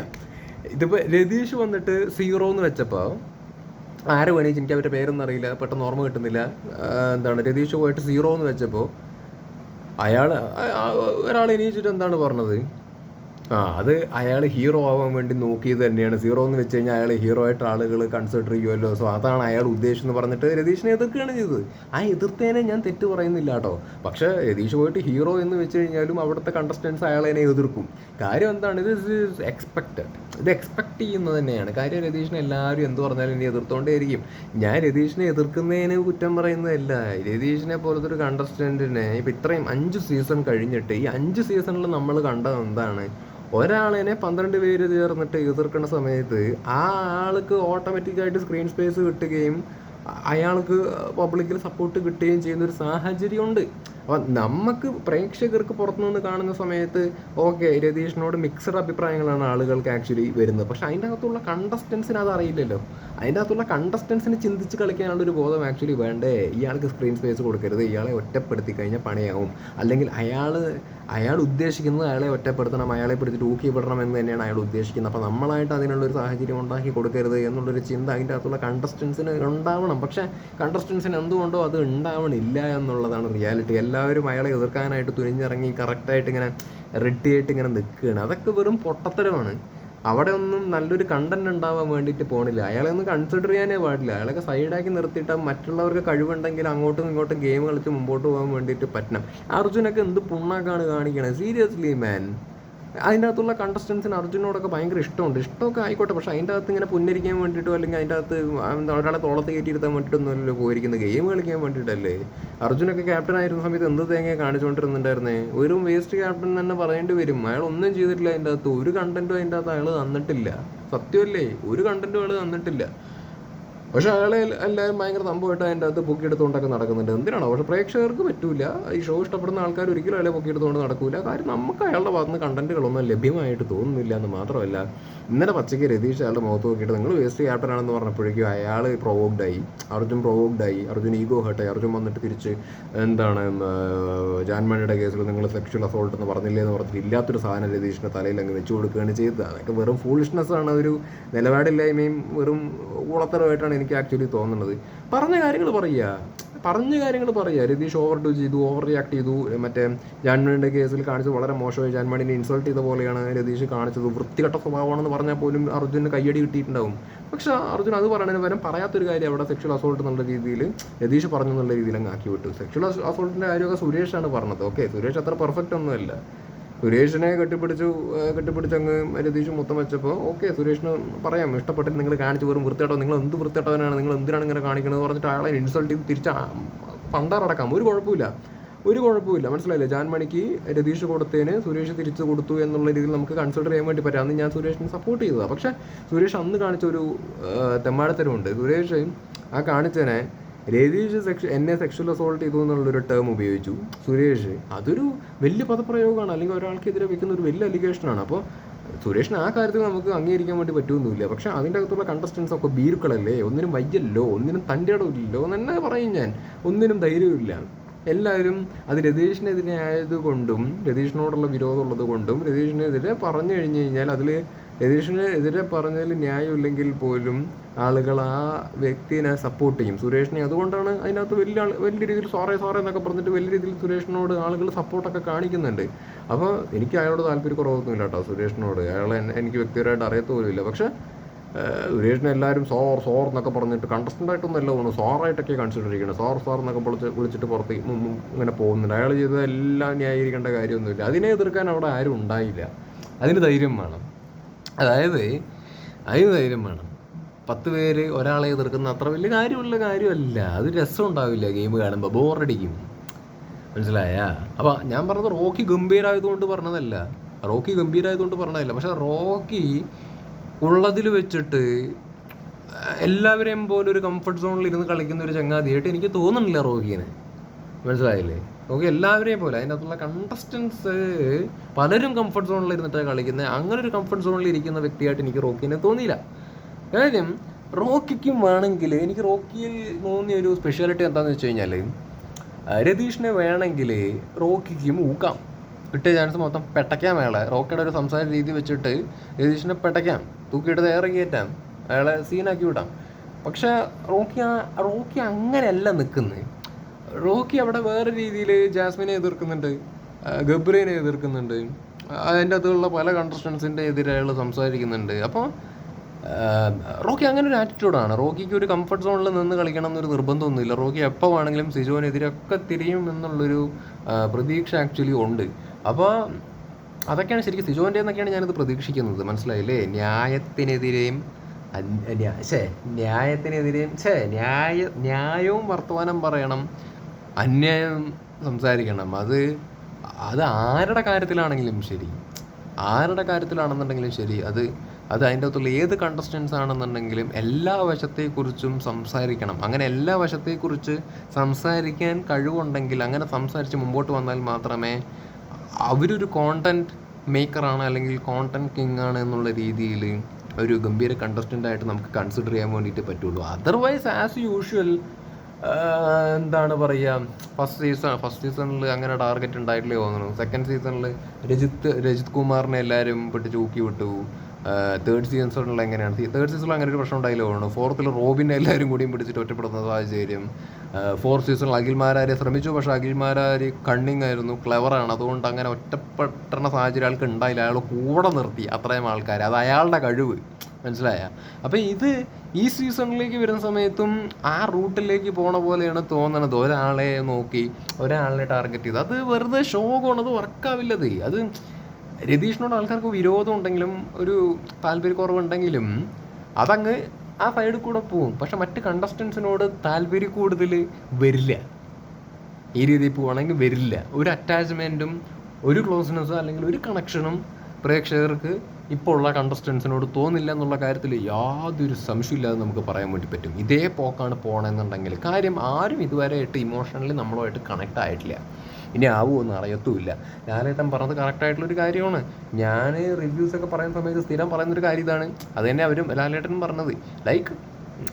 ഇതിപ്പോൾ രതീഷ് വന്നിട്ട് സീറോ എന്ന് വെച്ചപ്പോൾ ആരെ വേണേച്ച് എനിക്ക് അവരുടെ പേരൊന്നും അറിയില്ല. പെട്ടെന്ന് ഓർമ്മ കിട്ടുന്നില്ല. എന്താണ് രതീഷ് പോയിട്ട് സീറോ എന്ന് വെച്ചപ്പോൾ അയാൾ ഒരാൾ എണീച്ചിട്ട് എന്താണ് പറഞ്ഞത്? ആ അത് അയാൾ ഹീറോ ആവാൻ വേണ്ടി നോക്കിയത് തന്നെയാണ്. സീറോ എന്ന് വെച്ച് കഴിഞ്ഞാൽ അയാൾ ഹീറോ ആയിട്ട് ആളുകൾ കൺസിഡർ ചെയ്യുമല്ലോ സോ അതാണ് അയാൾ എന്ന് പറഞ്ഞിട്ട് രതീഷിനെ എതിർക്കുകയാണ് ചെയ്തത്. ആ എതിർത്തേനെ ഞാൻ തെറ്റ് പറയുന്നില്ല കേട്ടോ. പക്ഷേ രതീഷ് പോയിട്ട് ഹീറോ എന്ന് വെച്ച് കഴിഞ്ഞാലും അവിടുത്തെ കണ്ടസ്റ്റൻസ് അയാളെന്നെ എതിർക്കും. കാര്യം എന്താണ്? ഇത് എക്സ്പെക്റ്റഡ് ഇത് എക്സ്പെക്ട് ചെയ്യുന്നത് തന്നെയാണ്. കാര്യം രതീഷിനെ എല്ലാവരും എന്ത് പറഞ്ഞാലും ഇനി എതിർത്തോണ്ടേയിരിക്കും. ഞാൻ രതീഷിനെ എതിർക്കുന്നതിന് കുറ്റം പറയുന്നതല്ല. രതീഷിനെ പോലത്തെ ഒരു കണ്ടസ്റ്റന്റിനെ ഇപ്പം ഇത്രയും അഞ്ച് സീസൺ കഴിഞ്ഞിട്ട് ഈ അഞ്ച് സീസണിൽ നമ്മൾ കണ്ടത് എന്താണ്? ഒരാളിനെ പന്ത്രണ്ട് പേര് ചേർന്നിട്ട് എതിർക്കുന്ന സമയത്ത് ആ ആൾക്ക് ഓട്ടോമാറ്റിക്കായിട്ട് സ്ക്രീൻ സ്പേസ് കിട്ടുകയും അയാൾക്ക് പബ്ലിക്കിൽ സപ്പോർട്ട് കിട്ടുകയും ചെയ്യുന്ന ഒരു സാഹചര്യം ഉണ്ട് അപ്പം നമുക്ക് പ്രേക്ഷകർക്ക് പുറത്തുനിന്ന് കാണുന്ന സമയത്ത് ഓക്കെ രതീഷിനോട് മിക്സഡ് അഭിപ്രായങ്ങളാണ് ആളുകൾക്ക് ആക്ച്വലി വരുന്നത്. പക്ഷെ അതിന്റെ അകത്തുള്ള കണ്ടസ്റ്റൻസിന് അത് അറിയില്ലല്ലോ. അതിന്റെ അകത്തുള്ള കണ്ടസ്റ്റൻസിന് ചിന്തിച്ച് കളിക്കാനുള്ള ഒരു ബോധം ആക്ച്വലി വേണ്ടേ? ഇയാൾക്ക് സ്ക്രീൻ സ്പേസ് കൊടുക്കരുത്. ഇയാളെ ഒറ്റപ്പെടുത്തി കഴിഞ്ഞാൽ പണിയാവും. അല്ലെങ്കിൽ അയാൾ അയാൾ ഉദ്ദേശിക്കുന്നത് അയാളെ ഒറ്റപ്പെടുത്തണം അയാളെ പിടിച്ചിട്ട് ഊക്കിപ്പെടണം എന്ന് തന്നെയാണ് അയാൾ ഉദ്ദേശിക്കുന്നത്. അപ്പോൾ നമ്മളായിട്ട് അതിനുള്ളൊരു സാഹചര്യം ഉണ്ടാക്കി കൊടുക്കരുത് എന്നുള്ളൊരു ചിന്ത അതിന്റെ അകത്തുള്ള കണ്ടസ്റ്റൻസിന് ഉണ്ടാവണം. പക്ഷേ കണ്ടസ്റ്റൻസിന് എന്തുകൊണ്ടോ അത് ഉണ്ടാവണില്ല എന്നുള്ളതാണ് റിയാലിറ്റി എല്ലാവരും അയാളെ എതിർക്കാനായിട്ട് തുനിഞ്ഞിറങ്ങി കറക്റ്റായിട്ട് ഇങ്ങനെ റെഡിയായിട്ട് ഇങ്ങനെ നിൽക്കുകയാണ്. അതൊക്കെ വെറും പൊട്ടത്തരമാണ്. അവിടെ ഒന്നും നല്ലൊരു കണ്ടന്റ് ഉണ്ടാവാൻ വേണ്ടിയിട്ട് പോണില്ല. അയാളെ ഒന്ന് കൺസിഡർ ചെയ്യാനേ പാടില്ല. അയാളൊക്കെ സൈഡാക്കി നിർത്തിയിട്ട് മറ്റുള്ളവർക്ക് കഴിവുണ്ടെങ്കിൽ അങ്ങോട്ടും ഇങ്ങോട്ടും ഗെയിം കളിച്ച് മുമ്പോട്ട് പോകാൻ വേണ്ടിയിട്ട് പറ്റണം. അർജുനൊക്കെ എന്ത് പുണ്ണാക്കാണ് കാണിക്കണേ? സീരിയസ്ലി മാൻ അതിന്റെ അകത്തുള്ള കണ്ടസ്റ്റൻസിന് അർജുനോടൊക്കെ ഭയങ്കര ഇഷ്ടമുണ്ട്. ഇഷ്ടമൊക്കെ ആയിക്കോട്ടെ. പക്ഷേ അതിന്റെ അകത്ത് ഇങ്ങനെ പുന്നരിക്കാൻ വേണ്ടിയിട്ടോ അല്ലെങ്കിൽ അതിന്റെ അകത്ത് ഒരാളെ തോളത്ത് കയറ്റിയിരുത്താൻ വേണ്ടിയിട്ടൊന്നുമല്ലോ പോയിരിക്കുന്നത് ഗെയിം കളിക്കാൻ വേണ്ടിയിട്ടല്ലേ? അർജുനൊക്കെ ക്യാപ്റ്റൻ ആയിരുന്ന സമയത്ത് എന്ത് തേങ്ങ കാണിച്ചുകൊണ്ടിരുന്നുണ്ടായിരുന്നേ? ഒരു വേസ്റ്റ് ക്യാപ്റ്റൻ തന്നെ പറയേണ്ടി വരും. അയാൾ ഒന്നും ചെയ്തിട്ടില്ല അതിന്റെ അകത്ത്. ഒരു കണ്ടന്റും അതിന്റെ അകത്ത് അയാൾ തന്നിട്ടില്ല. സത്യമല്ലേ? ഒരു കണ്ടന്റും അയാൾ തന്നിട്ടില്ല. പക്ഷെ അയാളെ എല്ലാവരും ഭയങ്കര സംഭവമായിട്ട് അതിന്റെ അകത്ത് പൊക്കിയെടുത്തുകൊണ്ടൊക്കെ നടക്കുന്നുണ്ട്. എന്തിനാണോ? പക്ഷെ പ്രേക്ഷകർക്ക് പറ്റൂല. ഈ ഷോ ഇഷ്ടപ്പെടുന്ന ആൾക്കാർ ഒരിക്കലും അയാളെ പൊക്കിയെടുത്തുകൊണ്ട് നടക്കൂല. കാര്യം നമുക്ക് അയാളുടെ ഭാഗത്ത് കണ്ടന്റുകളൊന്നും ലഭ്യമായിട്ട് തോന്നുന്നില്ല എന്ന് മാത്രമല്ല. ഇന്നലെ പച്ചയ്ക്ക് രതീഷ് അയാളുടെ മുഖത്ത് നോക്കിയിട്ട് നിങ്ങൾ വേസ്റ്റ് ക്യാപ്റ്റൻ ആണെന്ന് പറഞ്ഞപ്പോഴേക്കും അയാൾ പ്രൊവോക്ഡ് ആയി. അർജുൻ പ്രൊവോക്ഡ് ആയി. അർജുൻ ഈഗോ ഹേർട്ടായി അർജുൻ വന്നിട്ട് തിരിച്ച് എന്താണ് ജാൻമണിയുടെ കേസിൽ നിങ്ങൾ സെക്ഷൽ അസോൾട്ട് എന്ന് പറഞ്ഞില്ലേ എന്ന് പറഞ്ഞിട്ട് ഇല്ലാത്തൊരു സാധനം രതീഷിന്റെ തലയിൽ അങ്ങ് വെച്ചു കൊടുക്കുകയാണ് ചെയ്തത്. അതൊക്കെ വെറും ഫൂളിഷ്നെസ് ആണ്. ഒരു നിലപാടില്ലായ്മയും വെറും ഊളത്തരമായിട്ടാണ് എനിക്ക് ആക്ച്വലി തോന്നുന്നത്. പറഞ്ഞ കാര്യങ്ങൾ പറയുക. പറഞ്ഞ കാര്യങ്ങൾ പറയുക. രതീഷ് ഓവർ ഡു ചെയ്തു ഓവർ റിയാക്ട് ചെയ്തു. മറ്റേ ജാൻമണിയുടെ കേസിൽ കാണിച്ചത് വളരെ മോശമായി. ജാൻമണിനെ ഇൻസൾട്ട് ചെയ്ത പോലെയാണ് രതീഷ് കാണിച്ചത്. വൃത്തികെട്ട സ്വഭാവമാണെന്ന് പറഞ്ഞാൽ പോലും അർജുന് കയ്യടി കിട്ടിയിട്ടുണ്ടാവും. പക്ഷെ അർജുൻ അത് പറയുന്നതിന് പകരം പറയാത്തൊരു കാര്യം അവിടെ സെക്ഷൽ അസോൾട്ട് എന്നുള്ള രീതിയിൽ രതീഷ് പറഞ്ഞു എന്നുള്ള രീതിയിൽ അങ്ങ് ആക്കി വിട്ടു. സെക്ഷൽ അസോൾട്ടിന്റെ കാര്യമൊക്കെ സുരേഷാണ് പറഞ്ഞത്. ഓക്കെ സുരേഷ് അത്ര പെർഫെക്റ്റ് ഒന്നുമല്ല. സുരേഷിനെ കെട്ടിപ്പിടിച്ചു കെട്ടിപ്പിടിച്ചങ്ങ് രതീഷ് മൊത്തം വെച്ചപ്പോൾ ഓക്കെ സുരേഷിന് പറയാം ഇഷ്ടപ്പെട്ടിട്ട് നിങ്ങൾ കാണിച്ചു വെറും വൃത്തിയാട്ടോ നിങ്ങൾ എന്ത് വൃത്തിയാട്ടവനാണ് നിങ്ങൾ എന്തിനാണ് ഇങ്ങനെ കാണിക്കുന്നത് പറഞ്ഞിട്ട് അയാളെ ഇൻസൾട്ട് ചെയ്ത് തിരിച്ച് പണ്ടാറടക്കാം. ഒരു കുഴപ്പമില്ല ഒരു കുഴപ്പമില്ല മനസ്സിലായില്ലേ? ജാൻമണിക്ക് രതീഷ് കൊടുത്തതിന് സുരേഷ് തിരിച്ചു കൊടുത്തു എന്നുള്ള രീതിയിൽ നമുക്ക് കൺസിഡർ ചെയ്യാൻ വേണ്ടി പറ്റാം. അന്ന് ഞാൻ സുരേഷിനെ സപ്പോർട്ട് ചെയ്തതാണ് പക്ഷേ സുരേഷ് അന്ന് കാണിച്ച ഒരു തെമ്മാടത്തരമുണ്ട്. സുരേഷ് ആ കാണിച്ചതിനെ രതീഷ് സെക്ഷ എന്നെ സെക്ഷൽ അസോൾട്ട് ചെയ്തു എന്നുള്ളൊരു ടേം ഉപയോഗിച്ചു. സുരേഷ്. അതൊരു വലിയ പദപ്രയോഗമാണ്. അല്ലെങ്കിൽ ഒരാൾക്കെതിരെ വെക്കുന്ന ഒരു വലിയ അലിഗേഷനാണ് അപ്പോൾ സുരേഷിന് ആ കാര്യത്തിൽ നമുക്ക് അംഗീകരിക്കാൻ വേണ്ടി പറ്റുമൊന്നുമില്ല പക്ഷെ അതിന്റെ അകത്തുള്ള കണ്ടസ്റ്റൻസ് ഒക്കെ ഭീരുക്കളല്ലേ? ഒന്നിനും വയ്യല്ലോ ഒന്നിനും തന്റെ ഇടമില്ലല്ലോ എന്ന് പറയും ഞാൻ. ഒന്നിനും ധൈര്യമില്ല എല്ലാവരും അത് രതീഷിനെതിരെ ആയതുകൊണ്ടും രതീഷിനോടുള്ള വിരോധമുള്ളത് കൊണ്ടും രതീഷിനെതിരെ പറഞ്ഞു കഴിഞ്ഞു കഴിഞ്ഞാൽ അതിൽ രതീഷിന് എതിരെ പറഞ്ഞതിൽ ന്യായമില്ലെങ്കിൽ പോലും ആളുകൾ ആ വ്യക്തിനെ സപ്പോർട്ട് ചെയ്യും. സുരേഷിനെ അതുകൊണ്ടാണ് അതിനകത്ത് വലിയ ആൾ വലിയ രീതിയിൽ സോറേ സോറേ എന്നൊക്കെ പറഞ്ഞിട്ട് വലിയ രീതിയിൽ സുരേഷിനോട് ആളുകൾ സപ്പോർട്ടൊക്കെ കാണിക്കുന്നുണ്ട്. അപ്പോൾ എനിക്ക് അയാളോട് താല്പര്യക്കുറവൊന്നുമില്ല കേട്ടോ സുരേഷിനോട്. അയാളെ എനിക്ക് വ്യക്തിപരമായിട്ട് അറിയത്തുപോലുമില്ല പക്ഷേ ഏഹ് സുരേഷിനെ എല്ലാവരും സോർ സോർ എന്നൊക്കെ പറഞ്ഞിട്ട് കണ്ടസ്റ്റന്റായിട്ടൊന്നും അല്ല തോന്നുന്നു. സോറായിട്ടൊക്കെ കൺസിഡർ ചെയ്യണം. സോർ സോർ എന്നൊക്കെ വിളിച്ച് വിളിച്ചിട്ട് പുറത്ത് ഇങ്ങനെ പോകുന്നുണ്ട്. അയാൾ ചെയ്തത് എല്ലാം ന്യായീകരിക്കേണ്ട കാര്യമൊന്നുമില്ല. അതിനെ എതിർക്കാൻ അവിടെ ആരും ഉണ്ടായില്ല. അതിന് ധൈര്യം വേണം. അതായത് അതിന് ധൈര്യം വേണം. പത്ത് പേര് ഒരാളെ എതിർക്കുന്ന അത്ര വലിയ കാര്യമുള്ള കാര്യമല്ല. അത് രസം ഉണ്ടാവില്ല ഗെയിം കാണുമ്പോൾ ബോറടിക്കും. മനസ്സിലായ? അപ്പോൾ ഞാൻ പറഞ്ഞത് റോക്കി ഗംഭീരമായതുകൊണ്ട് പറഞ്ഞതല്ല. റോക്കി ഗംഭീരമായതുകൊണ്ട് പറഞ്ഞതല്ല. പക്ഷെ റോക്കി ഉള്ളതിൽ വെച്ചിട്ട് എല്ലാവരെയും പോലെ ഒരു കംഫർട്ട് സോണിൽ ഇരുന്ന് കളിക്കുന്ന ഒരു ചങ്ങാതിയായിട്ട് എനിക്ക് തോന്നുന്നില്ല റോക്കിനെ മനസ്സിലായില്ലേ? നോക്കി എല്ലാവരെയും പോലെ അതിന്റെ അകത്തുള്ള കണ്ടസ്റ്റൻസ് പലരും കംഫർട്ട് സോണിൽ ഇരുന്നിട്ടാണ് കളിക്കുന്നത് അങ്ങനെ ഒരു കംഫർട്ട് സോണിൽ ഇരിക്കുന്ന വ്യക്തിയായിട്ട് എനിക്ക് റോക്കിനെ തോന്നിയില്ല. കാര്യം റോക്കിക്കും വേണമെങ്കിൽ എനിക്ക് റോക്കിയിൽ തോന്നിയ ഒരു സ്പെഷ്യാലിറ്റി എന്താണെന്ന് വെച്ച് കഴിഞ്ഞാൽ രതീഷിനെ വേണമെങ്കിൽ റോക്കിക്കും ഊക്കാം. കിട്ടിയ ചാൻസ് മൊത്തം പെട്ടയ്ക്കാം അയാളെ. റോക്കിയുടെ ഒരു സംസാര രീതി വെച്ചിട്ട് രതീഷിനെ പെട്ടയ്ക്കാം. തൂക്കിയിട്ട് ഏറെ കയറ്റാം അയാളെ സീനാക്കി വിടാം. പക്ഷെ റോക്കി ആ റോക്കി അങ്ങനെയല്ല നിൽക്കുന്നത് റോക്കി അവിടെ വേറെ രീതിയിൽ ജാസ്മിനെ എതിർക്കുന്നുണ്ട് ഗബ്രീനെ എതിർക്കുന്നുണ്ട്. അതിന്റെ അകത്തുള്ള പല കണ്ടസ്റ്റൻസിന്റെ എതിരെ അയാൾ സംസാരിക്കുന്നുണ്ട് അപ്പോൾ റോക്കി അങ്ങനെ ഒരു ആറ്റിറ്റ്യൂഡാണ് റോക്കിക്ക് ഒരു കംഫർട്ട് സോണിൽ നിന്ന് കളിക്കണം എന്നൊരു നിർബന്ധമൊന്നുമില്ല. റോക്കി എപ്പോൾ വേണമെങ്കിലും സിജോനെതിരൊക്കെ തിരിയും എന്നുള്ളൊരു പ്രതീക്ഷ ആക്ച്വലി ഉണ്ട്. അപ്പോൾ അതൊക്കെയാണ് ശരിക്കും സിജോന്റെ എന്നൊക്കെയാണ് ഞാനിത് പ്രതീക്ഷിക്കുന്നത്. മനസ്സിലായില്ലേ? ന്യായത്തിനെതിരെയും ഛേ ന്യായത്തിനെതിരെയും ഛേ ന്യായ ന്യായവും വർത്തമാനം പറയണം. അന്യായം സംസാരിക്കണം. അത് അത് ആരുടെ കാര്യത്തിലാണെങ്കിലും ശരി. ആരുടെ കാര്യത്തിലാണെന്നുണ്ടെങ്കിലും ശരി. അത് അത് അതിന്റെ അകത്തുള്ള ഏത് കണ്ടസ്റ്റൻസ് ആണെന്നുണ്ടെങ്കിലും എല്ലാ വശത്തെക്കുറിച്ചും സംസാരിക്കണം. അങ്ങനെ എല്ലാ വശത്തെക്കുറിച്ച് സംസാരിക്കാൻ കഴിവുണ്ടെങ്കിൽ അങ്ങനെ സംസാരിച്ച് മുമ്പോട്ട് വന്നാൽ മാത്രമേ അവരൊരു കോണ്ടന്റ് മേക്കറാണ് അല്ലെങ്കിൽ കോണ്ടന്റ് കിങ് ആണ് എന്നുള്ള രീതിയിൽ ഒരു ഗംഭീര കണ്ടസ്റ്റന്റ് ആയിട്ട് നമുക്ക് കൺസിഡർ ചെയ്യാൻ വേണ്ടിയിട്ട് പറ്റുള്ളൂ. അതർവൈസ് ആസ് യൂഷ്വൽ എന്താണ് പറയുക ഫസ്റ്റ് സീസൺ ഫസ്റ്റ് സീസണിൽ അങ്ങനെ ടാർഗറ്റ് ഉണ്ടായിട്ടില്ലേ തോന്നുന്നു. സെക്കൻഡ് സീസണിൽ രജിത്ത് രജിത് കുമാറിനെ എല്ലാവരും പിടിച്ച് ഊക്കി വിട്ടു തേർഡ് സീസണിൽ എങ്ങനെയാണ്? തേർഡ് സീസണിൽ അങ്ങനെ ഒരു പ്രശ്നം ഉണ്ടായില്ല തോന്നുന്നു. ഫോർത്തിൽ റോബിനെ എല്ലാവരും കൂടിയും പിടിച്ചിട്ട് ഒറ്റപ്പെടുന്ന സാഹചര്യം. ഫോർത്ത് സീസണിൽ അഖിൽമാരാരെ ശ്രമിച്ചു. പക്ഷേ അഖിൽമാരാര് കണ്ണിങ് ആയിരുന്നു ക്ലെവറാണ് അതുകൊണ്ട് അങ്ങനെ ഒറ്റപ്പെട്ടണ സാഹചര്യം ആൾക്ക് ഉണ്ടായില്ല. അയാൾ കൂടെ നിർത്തി അത്രയും ആൾക്കാർ അത് അയാളുടെ കഴിവ്. മനസ്സിലായ? അപ്പം ഇത് ഈ സീസണിലേക്ക് വരുന്ന സമയത്തും ആ റൂട്ടിലേക്ക് പോണ പോലെയാണ് തോന്നണത്. ഒരാളെ നോക്കി ഒരാളെ ടാർഗറ്റ് ചെയ്ത്. അത് വെറുതെ ഷോ അത് വർക്കാവില്ലത് അത് രതീഷിനോട് ആൾക്കാർക്ക് വിരോധം ഉണ്ടെങ്കിലും ഒരു താല്പര്യക്കുറവുണ്ടെങ്കിലും അതങ്ങ് ആ സൈഡിൽ കൂടെ പോകും പക്ഷെ മറ്റ് കണ്ടസ്റ്റൻസിനോട് താല്പര്യം കൂടുതൽ വരില്ല. ഈ രീതിയിൽ പോവുകയാണെങ്കിൽ വരില്ല. ഒരു അറ്റാച്ച്മെന്റും ഒരു ക്ലോസ്നെസ്സോ അല്ലെങ്കിൽ ഒരു കണക്ഷനും പ്രേക്ഷകർക്ക് ഇപ്പോൾ ഉള്ള കണ്ടസ്റ്റൻസിനോട് തോന്നില്ല എന്നുള്ള കാര്യത്തിൽ യാതൊരു സംശയമില്ലാതെ നമുക്ക് പറയാൻ വേണ്ടി പറ്റും. ഇതേ പോക്കാണ് പോകണമെന്നുണ്ടെങ്കിൽ കാര്യം ആരും ഇതുവരെയായിട്ട് ഇമോഷണലി നമ്മളുമായിട്ട് കണക്ട് ആയിട്ടില്ല. ഇനി ആവുമെന്ന് അറിയത്തുമില്ല. ലാലേട്ടൻ പറഞ്ഞത് കറക്റ്റായിട്ടുള്ളൊരു കാര്യമാണ്. ഞാൻ റിവ്യൂസ് ഒക്കെ പറയുന്ന സമയത്ത് സ്ഥിരം പറയുന്നൊരു കാര്യം ഇതാണ്. അത് തന്നെ അവരും ലാലേട്ടനും പറഞ്ഞത്. ലൈക്ക്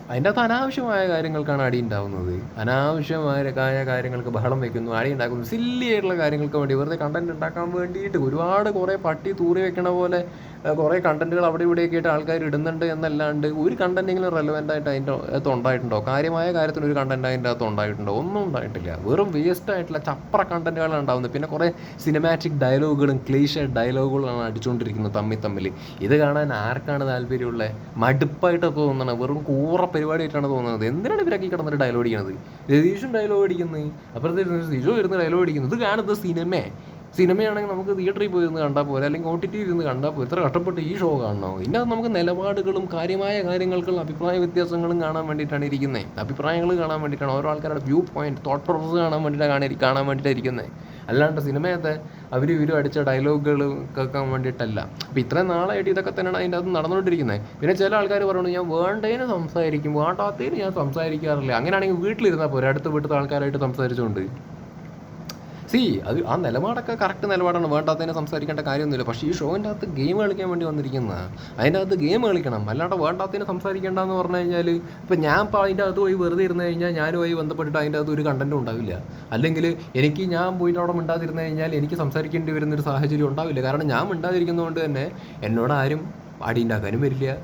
അതിന്റെ അകത്ത് അനാവശ്യമായ കാര്യങ്ങൾക്കാണ് അടി ഉണ്ടാവുന്നത്. അനാവശ്യമായ കാര്യങ്ങൾക്ക് ബഹളം വെക്കുന്നു അടി ഉണ്ടാക്കുന്നു സില്ലി ആയിട്ടുള്ള കാര്യങ്ങൾക്ക് വേണ്ടി വെറുതെ കണ്ടന്റ് ഉണ്ടാക്കാൻ വേണ്ടിയിട്ട് ഒരുപാട് കുറേ പട്ടി തൂറി വെക്കണ പോലെ കുറേ കണ്ടന്റുകൾ അവിടെ ഇവിടെയൊക്കെ ആയിട്ട് ആൾക്കാർ ഇടുന്നുണ്ട് എന്നല്ലാണ്ട് ഒരു കണ്ടന്റെങ്കിലും റെലവെന്റ് ആയിട്ട് അതിന്റെ അകത്ത് ഉണ്ടായിട്ടുണ്ടോ? കാര്യമായ കാര്യത്തിന് ഒരു കണ്ടന്റ് അതിന്റെ അകത്ത് ഉണ്ടായിട്ടുണ്ടോ? ഒന്നും ഉണ്ടായിട്ടില്ല. വെറും വേസ്റ്റ് ആയിട്ടുള്ള ചപ്ര കണ്ടന്റുകളാണ് ഉണ്ടാവുന്നത്. പിന്നെ കുറേ സിനിമാറ്റിക് ഡയലോഗുകളും ക്ലീഷ ഡയലോഗുകളാണ് അടിച്ചുകൊണ്ടിരിക്കുന്നത് തമ്മിൽ തമ്മിൽ. ഇത് കാണാൻ ആർക്കാണ് താല്പര്യമുള്ളത് മടുപ്പായിട്ടൊക്കെ തോന്നണം വെറും കൂറ പരിപാടിയായിട്ടാണ് തോന്നുന്നത് എന്തിനാണ് ഇവരൊക്കെ കിടന്നിട്ട് ഡയലോഗ് അടിക്കുന്നത് രതീഷും ഡയലോഗ് അടിക്കുന്നത് അപ്പുറത്തെ സിജോ ഇരുന്ന് ഡയലോഗ് അടിക്കുന്നത് ഇത് കാണുന്നത് സിനിമ സിനിമയാണെങ്കിൽ നമുക്ക് തിയേറ്ററിൽ പോയി ഇരുന്ന് കണ്ടാൽ പോലെ അല്ലെങ്കിൽ ഒ ടി ടി ഇരുന്ന് കണ്ടാൽ പോലെ ഇത്ര കഷ്ടപ്പെട്ട് ഈ ഷോ കാണണോ? ഇന്ന നമുക്ക് നിലപാടുകളും കാര്യമായ കാര്യങ്ങൾക്കുള്ള അഭിപ്രായ വ്യത്യാസങ്ങളും കാണാൻ വേണ്ടിയിട്ടാണ് ഇരിക്കുന്നത്. അഭിപ്രായങ്ങൾ കാണാൻ വേണ്ടിയിട്ടാണ് ഓരോ ആൾക്കാരുടെ വ്യൂ പോയിന്റ് തോട്ട് പ്രോസസ് കാണാൻ വേണ്ടിയിട്ടാണ് കാണാൻ വേണ്ടിയിട്ടാണ് ഇരിക്കുന്നത്. അല്ലാണ്ട് സിനിമയത്തെ അവർ ഇവരും അടിച്ച ഡയലോഗുകൾ കേൾക്കാൻ വേണ്ടിയിട്ടല്ല. അപ്പോൾ ഇത്രയും നാളായിട്ട് ഇതൊക്കെ തന്നെയാണ് അതിന്റെ അകത്ത് നടന്നുകൊണ്ടിരിക്കുന്നത്. പിന്നെ ചില ആൾക്കാർ പറയുന്നത് ഞാൻ വേണ്ടതിന് സംസാരിക്കും വേണ്ടാത്തതിന് ഞാൻ സംസാരിക്കാറില്ല. അങ്ങനെയാണെങ്കിൽ വീട്ടിലിരുന്നാൽ പോരെ അടുത്ത വീട്ടിലത്തെ ആൾക്കാരായിട്ട് സംസാരിച്ചുകൊണ്ട് സി അത് ആ നിലപാടൊക്കെ കറക്റ്റ് നിലപാടാണ്. വേണ്ടാത്തതിനെ സംസാരിക്കേണ്ട കാര്യമൊന്നുമില്ല. പക്ഷേ ഈ ഷോന്റെ അകത്ത് ഗെയിം കളിക്കാൻ വേണ്ടി വന്നിരിക്കുന്ന. അതിന്റെ അകത്ത് ഗെയിം കളിക്കണം. അല്ലാണ്ട് വേണ്ടാത്തതിനെ സംസാരിക്കേണ്ടെന്ന് പറഞ്ഞു കഴിഞ്ഞാൽ ഇപ്പം ഞാൻ ഇപ്പോൾ അതിന്റെ അകത്ത് പോയി വെറുതെ ഇരുന്ന് കഴിഞ്ഞാൽ ഞാനുമായി ബന്ധപ്പെട്ടിട്ട് അതിന്റെ അകത്ത് ഒരു കണ്ടന്റും ഉണ്ടാവില്ല. അല്ലെങ്കിൽ എനിക്ക് ഞാൻ പോയിട്ട് അവിടെ മിണ്ടാതിരുന്ന് കഴിഞ്ഞാൽ എനിക്ക് സംസാരിക്കേണ്ടി വരുന്നൊരു സാഹചര്യം ഉണ്ടാവില്ല. കാരണം ഞാൻ മിണ്ടാതിരിക്കുന്നതുകൊണ്ട് തന്നെ എന്നോട് ആരും വരില്ല.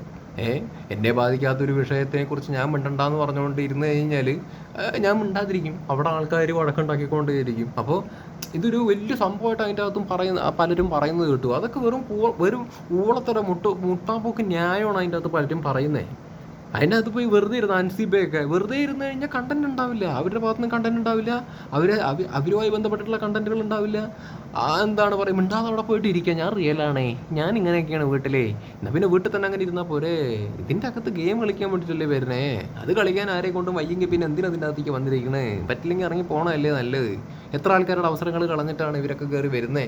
എന്നെ ബാധിക്കാത്തൊരു വിഷയത്തെക്കുറിച്ച് ഞാൻ മിണ്ടണ്ടെന്ന് പറഞ്ഞുകൊണ്ട് ഇരുന്ന് കഴിഞ്ഞാൽ ഞാൻ മിണ്ടാതിരിക്കും. അവിടെ ആൾക്കാർ വഴക്കുണ്ടാക്കിക്കൊണ്ടേയിരിക്കും. അപ്പോൾ ഇതൊരു വലിയ സംഭവമായിട്ട് അതിന്റെ അകത്തും പറയുന്ന പലരും പറയുന്നത് കേട്ടു. അതൊക്കെ വെറും വെറും ഊളത്തര മുട്ട മുട്ടാപ്പോക്ക് ന്യായമാണ് അതിന്റെ അകത്ത് പലരും പറയുന്നത് അതിന്റെ അകത്ത് പോയി വെറുതെ ഇരുന്ന് അൻസിബയൊക്കെ വെറുതെ ഇരുന്ന് കഴിഞ്ഞാൽ കണ്ടന്റ് ഉണ്ടാവില്ല. അവരുടെ ഭാഗത്ത് നിന്ന് കണ്ടന്റ് ഉണ്ടാവില്ല. അവരെ അവരുമായി ബന്ധപ്പെട്ടിട്ടുള്ള കണ്ടന്റുകൾ ഉണ്ടാവില്ല. എന്താണ് പറയുക മിണ്ടാതെ അവിടെ പോയിട്ട് ഇരിക്കുക ഞാൻ റിയലാണേ ഞാൻ ഇങ്ങനെയൊക്കെയാണ് വീട്ടിലേ. എന്നാൽ പിന്നെ വീട്ടിൽ തന്നെ അങ്ങനെ ഇരുന്നാൽ പോരെ. ഇതിന്റെ അകത്ത് ഗെയിം കളിക്കാൻ വേണ്ടിയിട്ടല്ലേ വരുന്നേ? അത് കളിക്കാൻ ആരെ കൊണ്ടും വയ്യെങ്കിൽ പിന്നെ എന്തിനാ അതിന്റെ അകത്തേക്ക് വന്നിരിക്കണേ? പറ്റില്ലെങ്കിൽ ഇറങ്ങി പോകണമല്ലേ നല്ലത്. എത്ര ആൾക്കാരുടെ അവസരങ്ങൾ കളഞ്ഞിട്ടാണ് ഇവരൊക്കെ കയറി വരുന്നത്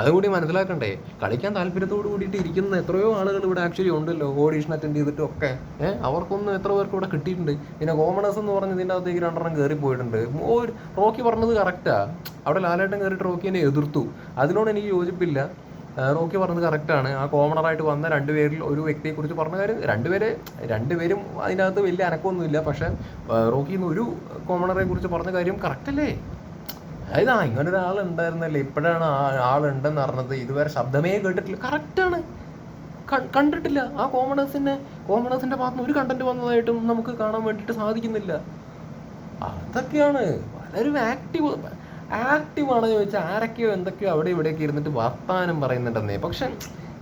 അതും കൂടി മനസ്സിലാക്കണ്ടേ. കളിക്കാൻ താല്പര്യത്തോട് കൂടിയിട്ട് ഇരിക്കുന്ന എത്രയോ ആളുകൾ ഇവിടെ ആക്ച്വലി ഉണ്ടല്ലോ. ഓഡീഷൻ അറ്റൻഡ് ചെയ്തിട്ടും ഒക്കെ ഏഹ് അവർക്കൊന്നും എത്ര പേർക്ക് ഇവിടെ കിട്ടിയിട്ടുണ്ട്? പിന്നെ കോമണേഴ്സ് എന്ന് പറഞ്ഞ് ഇതിന്റെ അകത്തേക്ക് രണ്ടെണ്ണം കയറി പോയിട്ടുണ്ട്. ഓ റോക്കി പറഞ്ഞത് കറക്റ്റാ അവിടെ ലാലേട്ടൻ കയറിയിട്ട് റോക്കിനെ എതിർത്തു. അതിനോട് എനിക്ക് യോജിപ്പില്ല. റോക്കി പറഞ്ഞത് കറക്റ്റാണ് ആ കോമണറായിട്ട് വന്ന രണ്ടുപേരിൽ ഒരു വ്യക്തിയെക്കുറിച്ച് പറഞ്ഞ കാര്യം രണ്ടുപേരെ രണ്ടുപേരും അതിനകത്ത് വലിയ അനക്കമൊന്നുമില്ല. പക്ഷേ റോക്കിന്ന് ഒരു കോമണറെ കുറിച്ച് പറഞ്ഞ കാര്യം കറക്റ്റല്ലേ അതായത് ആ ഇങ്ങനെ ഒരാൾ ഉണ്ടായിരുന്നല്ലേ ഇപ്പോഴാണ് ആ ആളുണ്ടെന്ന് അറിഞ്ഞത്. ഇതുവരെ ശബ്ദമേ കേട്ടിട്ടില്ല. കറക്റ്റാണ് കണ്ടിട്ടില്ല. ആ കോമണേഴ്സിന്റെ കോമണേഴ്സിന്റെ ഭാഗത്ത് ഒരു കണ്ടന്റ് വന്നതായിട്ടും നമുക്ക് കാണാൻ വേണ്ടിയിട്ട് സാധിക്കുന്നില്ല. അതൊക്കെയാണ്. വളരെ ആക്റ്റീവ് ആക്റ്റീവ് ആണെന്ന് ചോദിച്ചാൽ ആരൊക്കെയോ എന്തൊക്കെയോ അവിടെ ഇവിടെയൊക്കെ ഇരുന്നിട്ട് വർത്താനം പറയുന്നുണ്ടെന്നേ. പക്ഷെ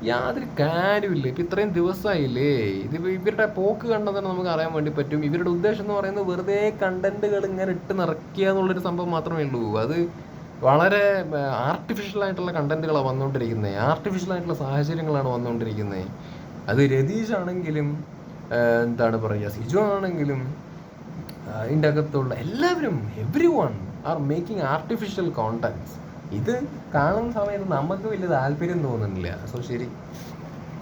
യാതൊരു കാര്യമില്ല ഇപ്പം ഇത്രയും ദിവസമായില്ലേ ഇത് ഇവരുടെ പോക്ക് കണ്ടതന്നെ നമുക്ക് അറിയാൻ വേണ്ടി പറ്റും. ഇവരുടെ ഉദ്ദേശം എന്ന് പറയുന്നത് വെറുതെ കണ്ടന്റുകൾ ഇങ്ങനെ ഇട്ട് നിറയ്ക്കുക എന്നുള്ളൊരു സംഭവം മാത്രമേ ഉള്ളൂ. അത് വളരെ ആർട്ടിഫിഷ്യൽ ആയിട്ടുള്ള കണ്ടന്റുകളാണ് വന്നുകൊണ്ടിരിക്കുന്നത് ആർട്ടിഫിഷ്യൽ ആയിട്ടുള്ള സാഹചര്യങ്ങളാണ് വന്നുകൊണ്ടിരിക്കുന്നത് അത് രതീഷ് ആണെങ്കിലും എന്താണ് പറയുക സിജു ആണെങ്കിലും അതിന്റെ അകത്തുള്ള എല്ലാവരും everyone are making artificial contents ഇത് കാണുന്ന സമയത്ത് നമുക്ക് വലിയ താല്പര്യം തോന്നുന്നില്ല. സോ ശരി.